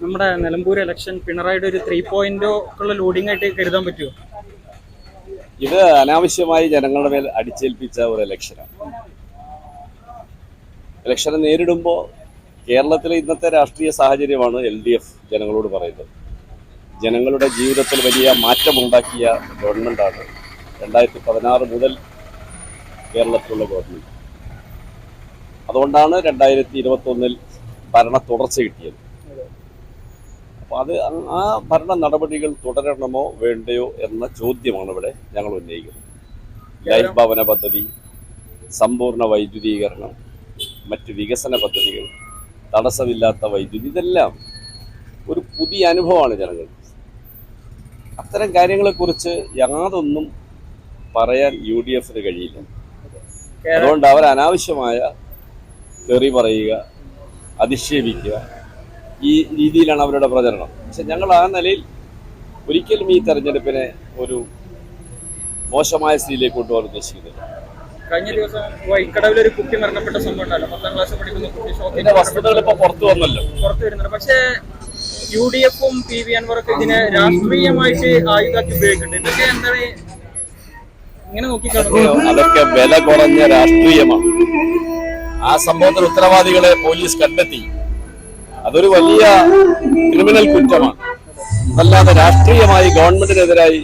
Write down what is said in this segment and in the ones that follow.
നമ്മുടെ നിലമ്പൂർ ഇലക്ഷൻ പിണറായിയുടെ ഒരു ത്രീ പോയിന്റോ ഉള്ള ലോഡിംഗ് ആയിട്ട് കരുതാൻ പറ്റുമോ ഇത് അനാവശ്യമായി ജനങ്ങളുടെ മേൽ അടിച്ചേൽപ്പിച്ച ഒരു ഇലക്ഷനാണ് ഇലക്ഷനെ നേരിടുമ്പോൾ കേരളത്തിലെ ഇന്നത്തെ രാഷ്ട്രീയ സാഹചര്യമാണ് എൽ ഡി എഫ് ജനങ്ങളോട് പറയുന്നത്. ജനങ്ങളുടെ ജീവിതത്തിൽ വലിയ മാറ്റമുണ്ടാക്കിയ ഗവൺമെന്റാണ് രണ്ടായിരത്തി പതിനാറ് മുതൽ കേരളത്തിലുള്ള ഗവൺമെന്റ് അതുകൊണ്ടാണ് രണ്ടായിരത്തി ഇരുപത്തൊന്നിൽ ഭരണ തുടർച്ച കിട്ടിയത്. അപ്പോൾ അത് ആ- ഭരണ നടപടികൾ തുടരണമോ വേണ്ടയോ എന്ന ചോദ്യമാണ് ഇവിടെ ഞങ്ങൾ ഉന്നയിക്കുന്നത്. ലൈഫ് ഭവന പദ്ധതി സമ്പൂർണ വൈദ്യുതീകരണം മറ്റ് വികസന പദ്ധതികൾ തടസ്സമില്ലാത്ത വൈദ്യുതി ഇതെല്ലാം ഒരു പുതിയ അനുഭവമാണ് ജനങ്ങൾക്ക്. അത്തരം കാര്യങ്ങളെക്കുറിച്ച് യാതൊന്നും പറയാൻ യു ഡി എഫിന് കഴിയില്ല അതുകൊണ്ട് അവർ അനാവശ്യമായ തെറി പറയുക അധിക്ഷേപിക്കുക ഈ രീതിയിലാണ് അവരുടെ പ്രചരണം. പക്ഷെ ഞങ്ങൾ ആ നിലയിൽ ഒരിക്കലും ഈ തെരഞ്ഞെടുപ്പിനെ ഒരു മോശമായ സ്ഥിതിയിലേക്ക് കൊണ്ടുപോകാൻ ഉദ്ദേശിക്കുന്നില്ല. കഴിഞ്ഞ ദിവസം വൈക്കടവിൽ ഒരു കുട്ടി മരണപ്പെട്ട സംഭവം ഉണ്ടല്ലോ പത്താം ക്ലാസ് പഠിക്കുന്ന കുട്ടി ഇതിന്റെ വസ്തുതകൾ ഇപ്പൊ പുറത്തു വന്നല്ലോ. പുറത്തു വരുന്നുണ്ട്. പക്ഷേ യു ഡി എഫും പി വി അൻവറൊക്കെ ഇതിനെ രാഷ്ട്രീയമായിട്ട് ആയുധാക്കി ഉപയോഗിക്കുന്നുണ്ട്. ഇതൊക്കെ എന്താണ് ഇങ്ങനെ അതൊക്കെ വില കുറഞ്ഞ രാഷ്ട്രീയമാണ്. ആ സംഭവത്തിൽ ഉത്തരവാദികളെ പോലീസ് കണ്ടെത്തി. അതൊരു വലിയ ക്രിമിനൽ കുറ്റമാണ്. അതല്ലാതെ രാഷ്ട്രീയമായി ഗവൺമെന്റിനെതിരായി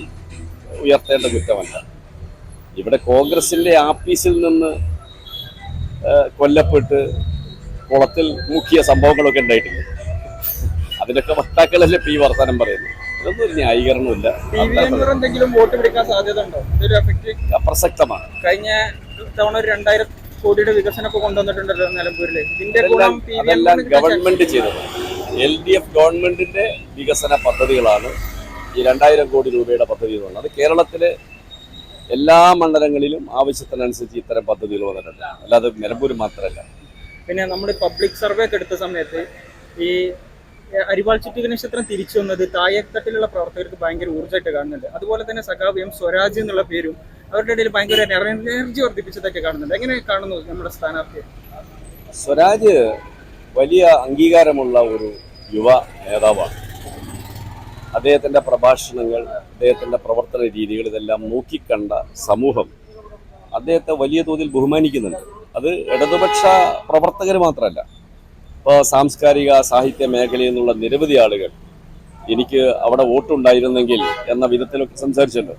ഉയർത്തേണ്ട കുറ്റമല്ല. ഇവിടെ കോൺഗ്രസിന്റെ ആപ്പീസിൽ നിന്ന് കൊല്ലപ്പെട്ട് കുളത്തിൽ മുക്കിയ സംഭവങ്ങളൊക്കെ ഉണ്ടായിട്ടില്ല? അതിനൊക്കെ വക്താക്കളല്ലേ പി വർത്തനം വർത്തമാനം പറയുന്നത്? ഇതൊന്നും ഒരു ന്യായീകരണമില്ല പ്രസക്തമാണ് എന്തെങ്കിലും വോട്ട് പിടിക്കാൻ സാധ്യത ഉണ്ടോ? ഇതൊരു എഫക്ട് അപ്രസക്തമാണ്. കഴിഞ്ഞ തവണ ഒരു രണ്ടായിരം കോടിയുടെ വികസനമൊക്കെ കൊണ്ടുവന്നിട്ടുണ്ടല്ലോ നിലമ്പൂരിൽ. ഇതിന്റെ ഗുണം പി വി അതെല്ലാം അൻവറിന് കിട്ടാൻ ഗവൺമെന്റ് ചെയ്തത്. എൽ ഡി എഫ് ഗവൺമെന്റിന്റെ വികസന പദ്ധതികളാണ് ഈ രണ്ടായിരം കോടി രൂപയുടെ പദ്ധതി എന്ന് അത് കേരളത്തിലെ എല്ലാ മണ്ഡലങ്ങളിലും ആവശ്യത്തിനനുസരിച്ച് ഇത്തരം പദ്ധതികൾ വന്നിട്ടുണ്ട്. അല്ലാതെ നിലമ്പൂർ മാത്രമല്ല. പിന്നെ നമ്മൾ പബ്ലിക് സർവേ ഒക്കെ എടുത്ത സമയത്ത് ഈ അരിവാൾ ചുറ്റി നക്ഷത്രം തിരിച്ചു വന്നത് താഴെത്തട്ടിലുള്ള പ്രവർത്തകർക്ക് ഭയങ്കര ഊർജമായിട്ട് കാണുന്നുണ്ട്. അതുപോലെ തന്നെ സഖാവ് എം സ്വരാജ് എന്നുള്ള പേരും അവരുടെ ഇടയിൽ ഭയങ്കര എനർജി വർദ്ധിപ്പിച്ചതൊക്കെ കാണുന്നുണ്ട്. എങ്ങനെ കാണുന്നു നമ്മുടെ സ്ഥാനാർത്ഥി സ്വരാജ് വലിയ അംഗീകാരമുള്ള ഒരു യുവ നേതാവാണ്. അദ്ദേഹത്തിന്റെ പ്രഭാഷണങ്ങൾ അദ്ദേഹത്തിന്റെ പ്രവർത്തന രീതികൾ ഇതെല്ലാം നോക്കിക്കണ്ട സമൂഹം അദ്ദേഹത്തെ വലിയ തോതിൽ ബഹുമാനിക്കുന്നുണ്ട്. അത് ഇടതുപക്ഷ പ്രവർത്തകർ മാത്രമല്ല ഇപ്പോൾ സാംസ്കാരിക സാഹിത്യ മേഖലയിൽ നിന്നുള്ള നിരവധി ആളുകൾ എനിക്ക് അവിടെ വോട്ടുണ്ടായിരുന്നെങ്കിൽ എന്ന വിധത്തിലൊക്കെ സംസാരിച്ചല്ലോ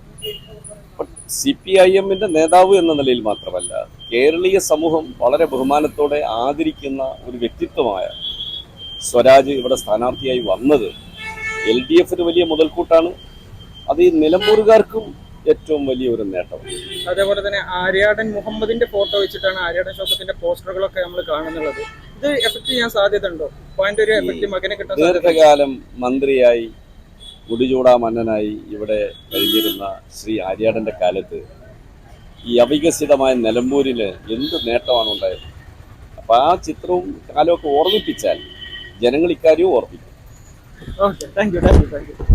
സി പി ഐ എമ്മിന്റെ നേതാവ് എന്ന നിലയിൽ മാത്രമല്ല കേരളീയ സമൂഹം വളരെ ബഹുമാനത്തോടെ ആദരിക്കുന്ന ഒരു വ്യക്തിത്വമായ സ്വരാജ് ഇവിടെ സ്ഥാനാർത്ഥിയായി വന്നത് എൽ ഡി എഫിന് വലിയ മുതൽക്കൂട്ടാണ്. അത് ഈ നിലമ്പൂരുകാർക്കും ഏറ്റവും വലിയ ഒരു നേട്ടം. അതേപോലെ തന്നെ ആര്യാടൻ മുഹമ്മദിന്റെ ഫോട്ടോ വെച്ചിട്ടാണ് ആര്യാടൻ ശോഭത്തിന്റെ പോസ്റ്ററുകളൊക്കെ നമ്മൾ കാണുന്നുള്ളത്. ഇത് എഫക്ട് ചെയ്യാൻ സാധ്യത ഉണ്ടോ? പോയിന്റ് ഒരു എഫക്ട് മകനെ കിട്ടാൻ ദീർഘകാലം മന്ത്രിയായി മുടിചൂടാ മന്നനായി ഇവിടെ കഴിഞ്ഞിരുന്ന ശ്രീ ആര്യാടന്റെ കാലത്ത് ഈ അവികസിതമായ നിലമ്പൂരിൽ എന്ത് നേട്ടമാണ് ഉണ്ടായത്? അപ്പോൾ ആ ചിത്രവും കാലമൊക്കെ ഓർമ്മിപ്പിച്ചാൽ ജനങ്ങൾ ഇക്കാര്യവും ഓർമ്മിക്കും. Okay thank you thank you thank you